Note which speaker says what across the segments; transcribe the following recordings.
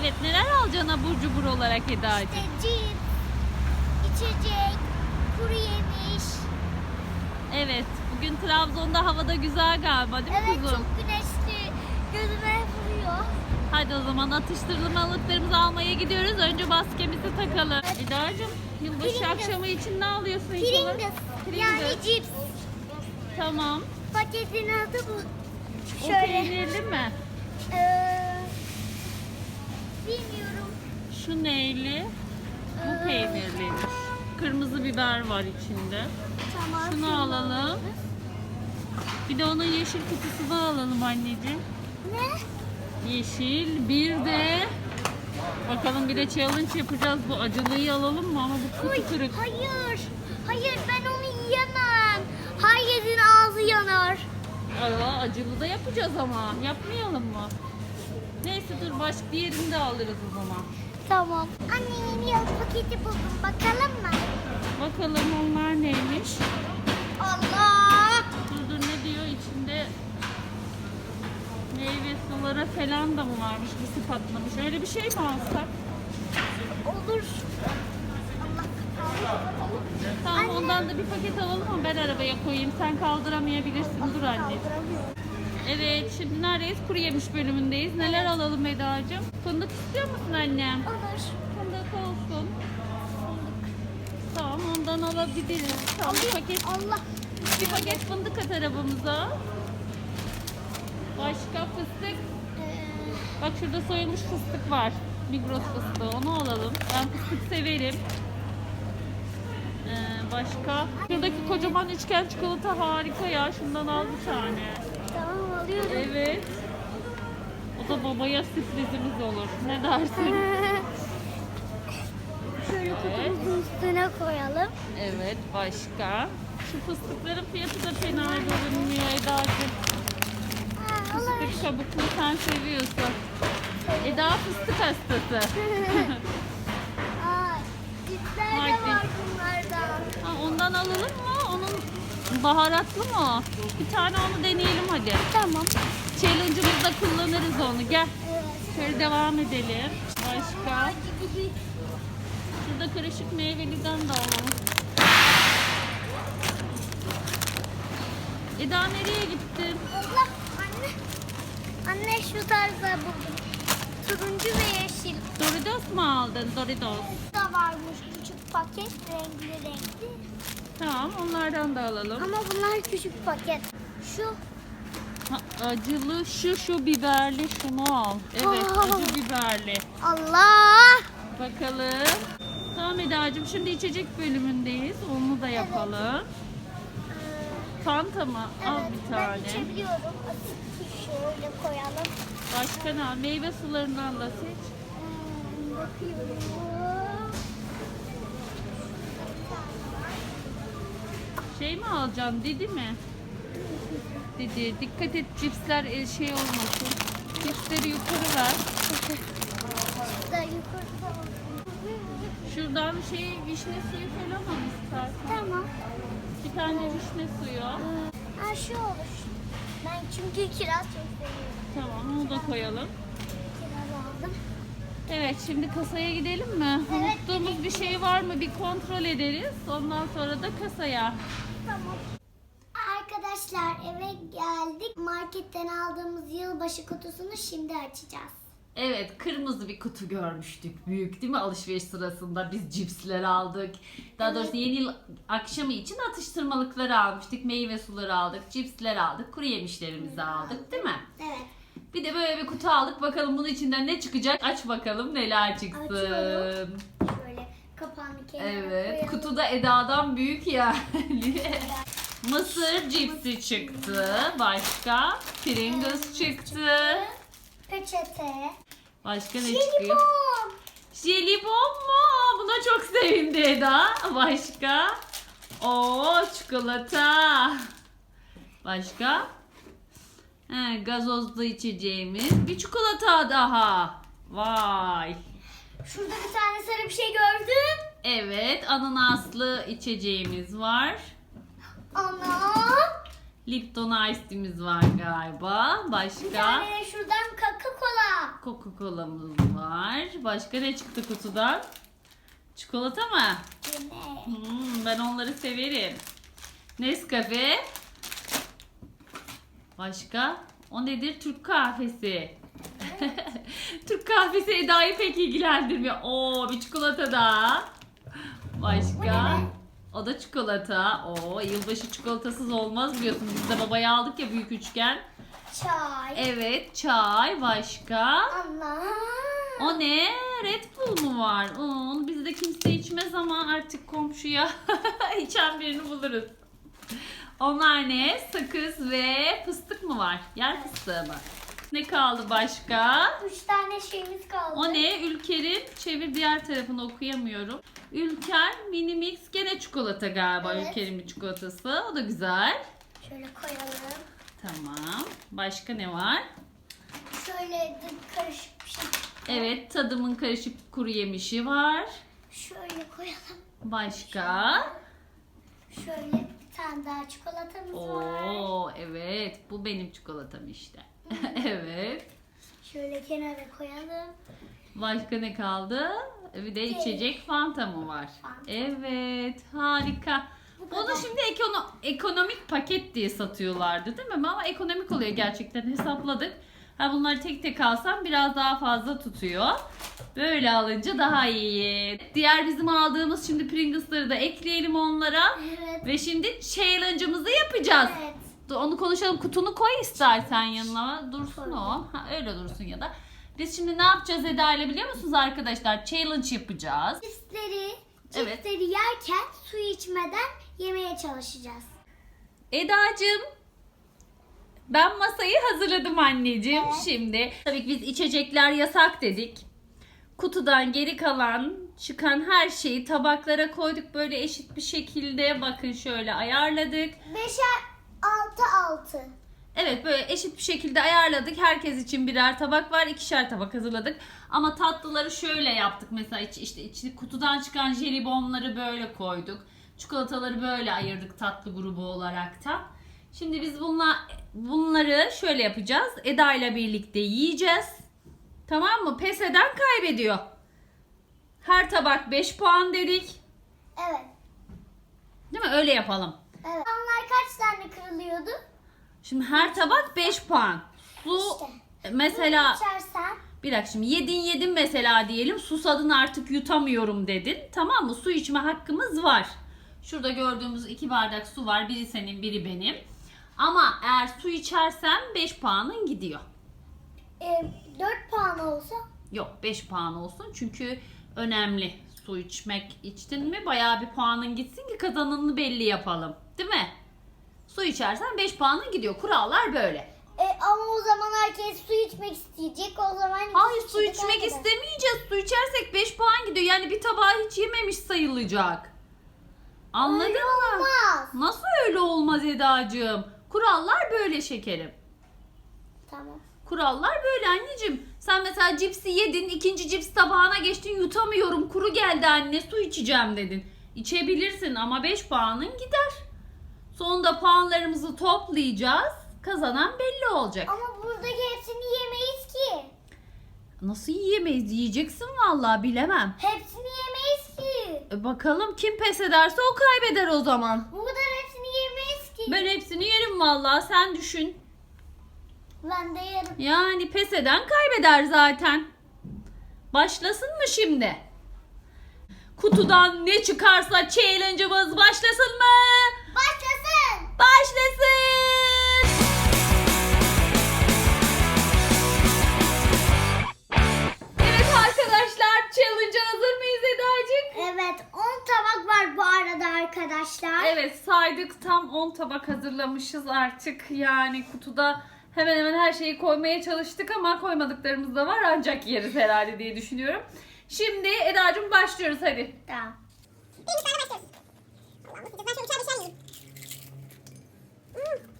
Speaker 1: Evet neler alacaksın abur cubur olarak Eda'cığım?
Speaker 2: İşte cips, içecek, kuru yemiş.
Speaker 1: Evet bugün Trabzon'da havada güzel galiba değil mi
Speaker 2: Evet
Speaker 1: kuzum?
Speaker 2: çok güneşli. Gözüme vuruyor.
Speaker 1: Hadi o zaman atıştırmalıklarımızı almaya gidiyoruz. Önce maskemizi takalım. Eda'cığım yılbaşı
Speaker 2: Pringles.
Speaker 1: akşamı için ne alıyorsun inşallah?
Speaker 2: Pringles. Yani
Speaker 1: Pringles.
Speaker 2: cips.
Speaker 1: Tamam.
Speaker 2: Paketin adı bu.
Speaker 1: O
Speaker 2: Şöyle.
Speaker 1: peynirli mi?
Speaker 2: Ee, bilmiyorum.
Speaker 1: Şu neyli? Bu
Speaker 2: Ee,
Speaker 1: peynirliymiş. Kırmızı biber var içinde.
Speaker 2: Tamam.
Speaker 1: Şunu alalım. Bir de onun yeşil kutusunu alalım anneciğim.
Speaker 2: Ne?
Speaker 1: Yeşil. Bir de bakalım bir de challenge yapacağız. Bu acılıyı alalım mı? Ama bu
Speaker 2: Uy,
Speaker 1: kutu kırık.
Speaker 2: hayır. Hayır ben onu yiyemem. Herkesin ağzı yanar.
Speaker 1: Aa, acılı da yapacağız ama. Yapmayalım mı? Neyse dur başka diğerini de alırız o zaman.
Speaker 2: Tamam. Annemin yıl paketi buldum. Bakalım mı?
Speaker 1: Bakalım onlar neymiş?
Speaker 2: Allah!
Speaker 1: Dur dur ne diyor içinde meyve suları falan da mı varmış bir patlamış. Öyle bir şey mi alsak?
Speaker 2: Olur. Allah
Speaker 1: Tamam
Speaker 2: Anne.
Speaker 1: ondan da bir paket alalım ama ben arabaya koyayım. Sen kaldıramayabilirsin. Dur.
Speaker 2: Kaldıramıyorum.
Speaker 1: Evet şimdi neredeyiz? Kuru yemiş bölümündeyiz. Neler alalım Eda'cığım? Fındık istiyor musun annem?
Speaker 2: Olur.
Speaker 1: Fındık olsun. Tamam ondan alabiliriz. Tamam bir paket,
Speaker 2: Allah.
Speaker 1: bir paket fındık at arabamıza. Başka fıstık.
Speaker 2: Ee,
Speaker 1: Bak şurada soyulmuş fıstık var. Migros fıstığı. Onu alalım. Ben fıstık severim. Ee, başka. Şuradaki kocaman üçgen çikolata harika ya. Şundan al bir tane.
Speaker 2: Alıyorum.
Speaker 1: Evet. O da babaya sürprizimiz olur. Ne dersin?
Speaker 2: Şöyle
Speaker 1: Evet.
Speaker 2: kutumuzun üstüne koyalım.
Speaker 1: Evet. Başka. Şu fıstıkların fiyatı da fena görünmüyor Eda'cığım. Fıstık kabuklu sen seviyorsun. Eda fıstık hastası.
Speaker 2: Aa, cipsler de var bunlardan.
Speaker 1: Ha, ondan alalım mı? Baharatlı mı? Bir tane onu deneyelim hadi.
Speaker 2: Tamam.
Speaker 1: Challenge'ımızda kullanırız onu. Gel. Şöyle devam edelim. Başka. Şurada karışık meyveliden de alalım. Eda nereye gittin?
Speaker 2: Allah anne. Anne şu tarzda buldum. Turuncu ve yeşil.
Speaker 1: Doritos mu aldın? Doritos.
Speaker 2: da varmış küçük paket renkli renkli.
Speaker 1: Tamam onlardan da alalım.
Speaker 2: Ama bunlar küçük paket. Şu
Speaker 1: Ha, acılı şu şu biberli şunu al. Evet
Speaker 2: Aa.
Speaker 1: acı biberli.
Speaker 2: Allah.
Speaker 1: Bakalım. Tamam Eda'cığım şimdi içecek bölümündeyiz. Onu da yapalım. Fanta mı? Al
Speaker 2: Evet
Speaker 1: bir
Speaker 2: ben
Speaker 1: tane.
Speaker 2: içebiliyorum. Şöyle koyalım.
Speaker 1: Başka ne? al? Meyve sularından da seç.
Speaker 2: Hmm, bakıyorum.
Speaker 1: Şey mi alacaksın? Dedi mi? Dedi. Dikkat et cipsler e, şey olmasın. Cipsleri yukarı ver.
Speaker 2: Da yukarıda olsun.
Speaker 1: Şuradan şey vişne suyu falan al istersen.
Speaker 2: Tamam.
Speaker 1: Bir tane vişne suyu.
Speaker 2: Ha şu olur. Ben çünkü kiraz çok seviyorum.
Speaker 1: Tamam onu da koyalım.
Speaker 2: Kiraz aldım.
Speaker 1: Evet şimdi kasaya gidelim mi?
Speaker 2: Evet,
Speaker 1: Unuttuğumuz bir şey var mı bir kontrol ederiz. Ondan sonra da kasaya.
Speaker 2: Tamam. Arkadaşlar eve geldik. Marketten aldığımız yılbaşı kutusunu şimdi açacağız.
Speaker 1: Evet kırmızı bir kutu görmüştük. Büyük değil mi alışveriş sırasında biz cipsler aldık. Daha doğrusu yeni yıl akşamı için atıştırmalıkları almıştık. Meyve suları aldık, cipsler aldık, kuru yemişlerimizi aldık değil mi?
Speaker 2: Evet.
Speaker 1: Bir de böyle bir kutu aldık. Bakalım bunun içinden ne çıkacak? Aç bakalım neler çıksın.
Speaker 2: Açıyorum. Şöyle kapağını kenara
Speaker 1: Evet.
Speaker 2: koyalım.
Speaker 1: Kutuda Eda'dan büyük yani. Mısır cipsi çıktı. Başka? Pringles çıktı.
Speaker 2: Peçete.
Speaker 1: Başka ne çıkıyor?
Speaker 2: Jelibon.
Speaker 1: Jelibon mu? Buna çok sevindi Eda. Başka? Oo çikolata. Başka? He, gazozlu içeceğimiz. Bir çikolata daha. Vay.
Speaker 2: Şurada bir tane sarı bir şey gördüm.
Speaker 1: Evet, ananaslı içeceğimiz var.
Speaker 2: Ana.
Speaker 1: Lipton Ice Tea'miz var galiba.
Speaker 2: Bir
Speaker 1: Başka?
Speaker 2: tane de şuradan Coca-Cola.
Speaker 1: Coca-Cola'mız var. Başka ne çıktı kutudan? Çikolata mı?
Speaker 2: Yine.
Speaker 1: Hmm, ben onları severim. Nescafe. Başka? O nedir? Türk kahvesi. Türk kahvesi Eda'yı pek ilgilendirmiyor. Oo bir çikolata daha. Başka? O da çikolata. Oo yılbaşı çikolatasız olmaz biliyorsun. Biz de babaya aldık ya büyük üçgen.
Speaker 2: Çay.
Speaker 1: Evet çay. Başka?
Speaker 2: Allah.
Speaker 1: O ne? Red Bull mu var? Oo, Onu bizde kimse içmez ama artık komşuya içen birini buluruz. Onlar ne? Sakız ve fıstık mı var? Yer fıstığı mı? Ne kaldı başka?
Speaker 2: Üç tane şeyimiz kaldı.
Speaker 1: O ne? Ülker'in çevir diğer tarafını okuyamıyorum. Ülker Mini Mix gene çikolata galiba
Speaker 2: Evet.
Speaker 1: Ülker'in bir çikolatası. O da güzel.
Speaker 2: Şöyle koyalım.
Speaker 1: Tamam. Başka ne var?
Speaker 2: Şöyle karışık bir şey.
Speaker 1: Evet tadımın karışık kuru yemişi var.
Speaker 2: Şöyle koyalım.
Speaker 1: Başka?
Speaker 2: Şöyle tane daha çikolatamız var.
Speaker 1: Oo evet bu benim çikolatam işte. evet.
Speaker 2: Şöyle kenara koyalım.
Speaker 1: Başka ne kaldı? Bir de içecek Fanta mı var?
Speaker 2: Fanta.
Speaker 1: Evet harika.
Speaker 2: Bu kadar.
Speaker 1: şimdi ekono- ekonomik paket diye satıyorlardı değil mi? Ama ekonomik oluyor gerçekten hesapladık. Ha bunları tek tek alsam biraz daha fazla tutuyor. Böyle alınca daha iyi. Diğer bizim aldığımız şimdi Pringles'ları da ekleyelim onlara.
Speaker 2: Evet.
Speaker 1: Ve şimdi challenge'ımızı yapacağız.
Speaker 2: Evet.
Speaker 1: Dur, Onu konuşalım. Kutunu koy istersen yanına. Dursun o. Ha, öyle dursun ya da. Biz şimdi ne yapacağız Eda ile biliyor musunuz arkadaşlar? Challenge yapacağız.
Speaker 2: Cipsleri,
Speaker 1: Evet.
Speaker 2: cipsleri yerken su içmeden yemeye çalışacağız.
Speaker 1: Eda'cığım ben masayı hazırladım anneciğim
Speaker 2: Evet.
Speaker 1: şimdi. Tabii ki biz içecekler yasak dedik. Kutudan geri kalan çıkan her şeyi tabaklara koyduk böyle eşit bir şekilde. Bakın şöyle ayarladık.
Speaker 2: Beşer, altı, altı.
Speaker 1: Evet böyle eşit bir şekilde ayarladık. Herkes için birer tabak var. ikişer tabak hazırladık. Ama tatlıları şöyle yaptık. Mesela iç- işte içi kutudan çıkan jelibonları böyle koyduk. Çikolataları böyle ayırdık tatlı grubu olarak da. Şimdi biz bunla, bunları şöyle yapacağız. Eda ile birlikte yiyeceğiz. Tamam mı? Pes eden kaybediyor. Her tabak 5 puan dedik.
Speaker 2: Evet.
Speaker 1: Değil mi? Öyle yapalım.
Speaker 2: Evet. Onlar kaç tane kırılıyordu?
Speaker 1: Şimdi her tabak 5 puan. Su
Speaker 2: İşte.
Speaker 1: mesela
Speaker 2: İçersen
Speaker 1: Bir dakika şimdi yedin yedin mesela diyelim susadın artık yutamıyorum dedin. Tamam mı? Su içme hakkımız var. Şurada gördüğümüz iki bardak su var. Biri senin biri benim. Ama eğer su içersen 5 puanın gidiyor.
Speaker 2: e, 4 puan olsa
Speaker 1: Yok 5 puan olsun çünkü önemli. Su içmek içtin mi bayağı bir puanın gitsin ki kazananını belli yapalım. Değil mi? Su içersen 5 puanın gidiyor. Kurallar böyle.
Speaker 2: e, ama o zaman herkes su içmek isteyecek. O zaman
Speaker 1: Hayır su içmek
Speaker 2: kaybeder.
Speaker 1: istemeyeceğiz. Su içersek 5 puan gidiyor. Yani bir tabağı hiç yememiş sayılacak. Anladın
Speaker 2: Öyle
Speaker 1: mı?
Speaker 2: olmaz.
Speaker 1: Nasıl öyle olmaz Eda'cığım? Kurallar böyle şekerim.
Speaker 2: Tamam.
Speaker 1: Kurallar böyle anneciğim. Sen mesela cipsi yedin, ikinci cips tabağına geçtin, yutamıyorum, kuru geldi anne, su içeceğim dedin. İçebilirsin ama 5 puanın gider. Sonunda puanlarımızı toplayacağız. Kazanan belli olacak.
Speaker 2: Ama buradaki hepsini yemeyiz ki.
Speaker 1: Nasıl yiyemeyiz? Yiyeceksin vallahi bilemem.
Speaker 2: Hepsini yemeyiz ki.
Speaker 1: E bakalım kim pes ederse o kaybeder o zaman.
Speaker 2: Bu kadar hepsini yemeyiz ki.
Speaker 1: Ben hepsini yerim vallahi sen düşün.
Speaker 2: Ben de yerim.
Speaker 1: Yani pes eden kaybeder zaten. Başlasın mı şimdi? Kutudan ne çıkarsa challenge'ımız başlasın mı?
Speaker 2: Başlasın.
Speaker 1: Başlasın! Evet arkadaşlar challenge'a hazır mıyız Eda'cık?
Speaker 2: Evet 10 tabak var bu arada arkadaşlar.
Speaker 1: Evet saydık tam 10 tabak hazırlamışız artık. Yani kutuda hemen hemen her şeyi koymaya çalıştık ama koymadıklarımız da var ancak yeriz herhalde diye düşünüyorum. Şimdi Eda'cığım başlıyoruz hadi.
Speaker 2: Tamam. İlk başlıyoruz. Allah'ım ben şöyle bir şey yiyeyim. Hmm.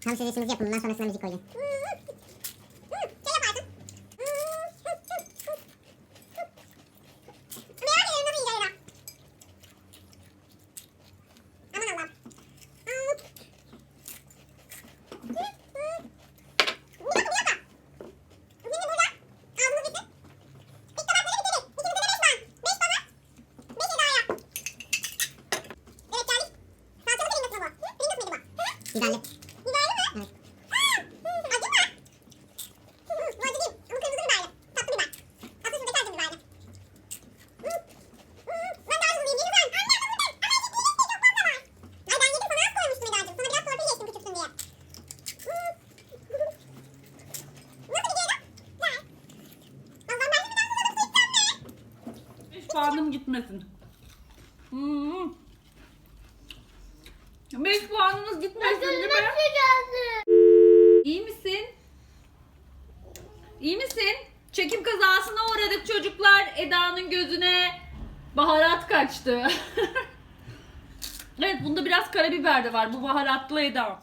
Speaker 3: Tam siz işinizi yapın. Bundan sonrasında müzik koyacağım.
Speaker 2: Şey yapardım. Merak ederim nasıl yiyeceğim Aman Allah'ım.
Speaker 4: Güzellik. Puanımız gitmesin değil mi?
Speaker 2: geldi?
Speaker 4: İyi misin? İyi misin? Çekim kazasına uğradık çocuklar. Eda'nın gözüne baharat kaçtı. evet bunda biraz karabiber de var. Bu baharatlı Eda.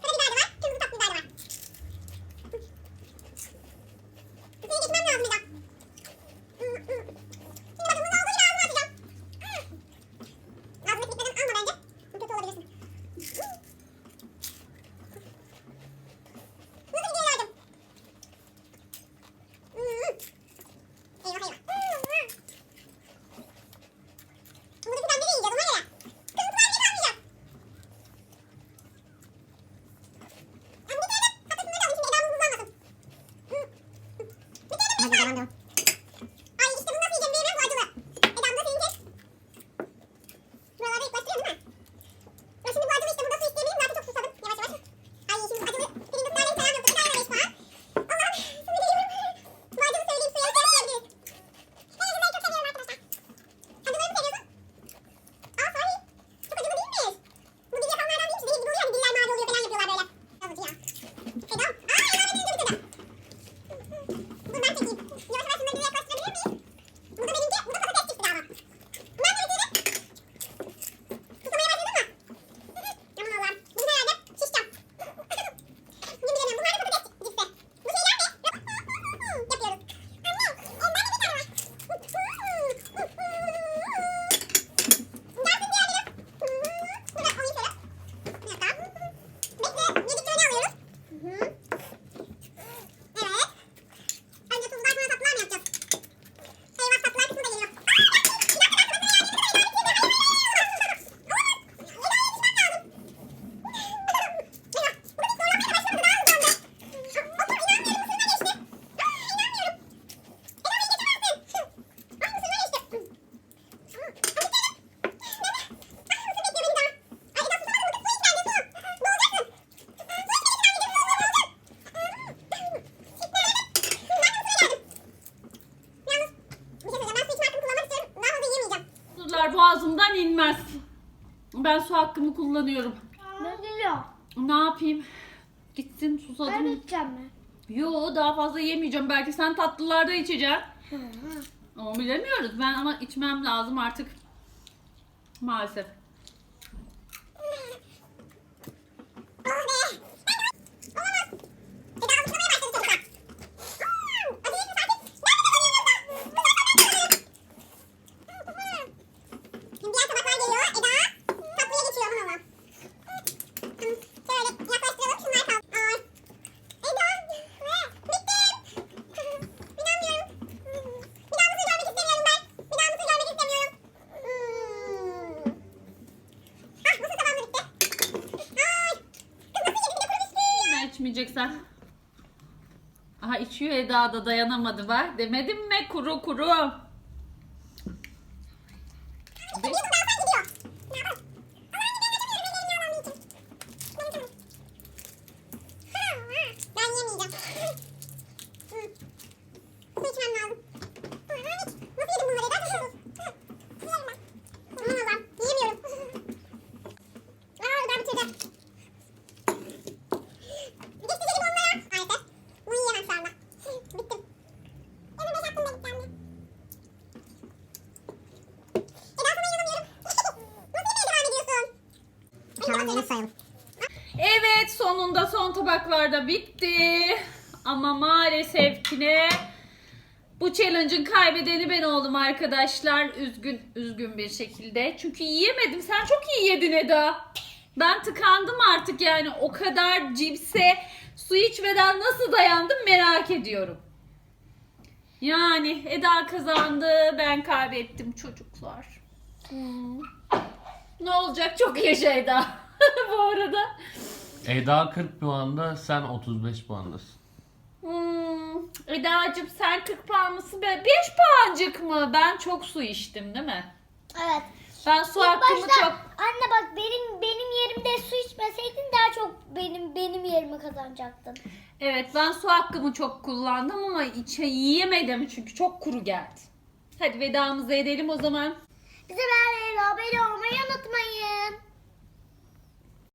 Speaker 2: aklımı kullanıyorum. Ben geliyor. Ne
Speaker 4: yapayım? Gitsin susadım.
Speaker 2: Ben içeceğim mi?
Speaker 4: Yo daha fazla yemeyeceğim. Belki sen tatlılarda içeceksin. Hı. Ama bilemiyoruz. Ben ama içmem lazım artık. Maalesef.
Speaker 2: kaçıyor Eda da
Speaker 4: dayanamadı var. Demedim mi kuru kuru.
Speaker 3: onu sayalım.
Speaker 4: Evet sonunda son
Speaker 1: tabaklarda bitti. Ama maalesef ki ne bu challenge'ın kaybedeni ben oldum arkadaşlar. Üzgün üzgün bir şekilde. Çünkü yiyemedim. Sen çok iyi yedin Eda. Ben tıkandım artık yani o kadar cipse su içmeden nasıl dayandım merak ediyorum. Yani Eda kazandı, ben kaybettim çocuklar. Hmm. Ne olacak çok yaşa Eda. Bu arada.
Speaker 5: Eda 40 puanda, sen 35 puandasın.
Speaker 1: Hmm. Eda'cığım sen 40 puan mısın? Ben 5 puancık mı? Ben çok su içtim değil mi?
Speaker 2: Evet.
Speaker 1: Ben su
Speaker 2: İlk
Speaker 1: hakkımı
Speaker 2: başta
Speaker 1: çok...
Speaker 2: anne bak benim benim yerimde su içmeseydin daha çok benim benim yerimi kazanacaktın.
Speaker 1: Evet ben su hakkımı çok kullandım ama içe yiyemedim çünkü çok kuru geldi. Hadi vedamızı edelim o zaman.
Speaker 2: Bize ver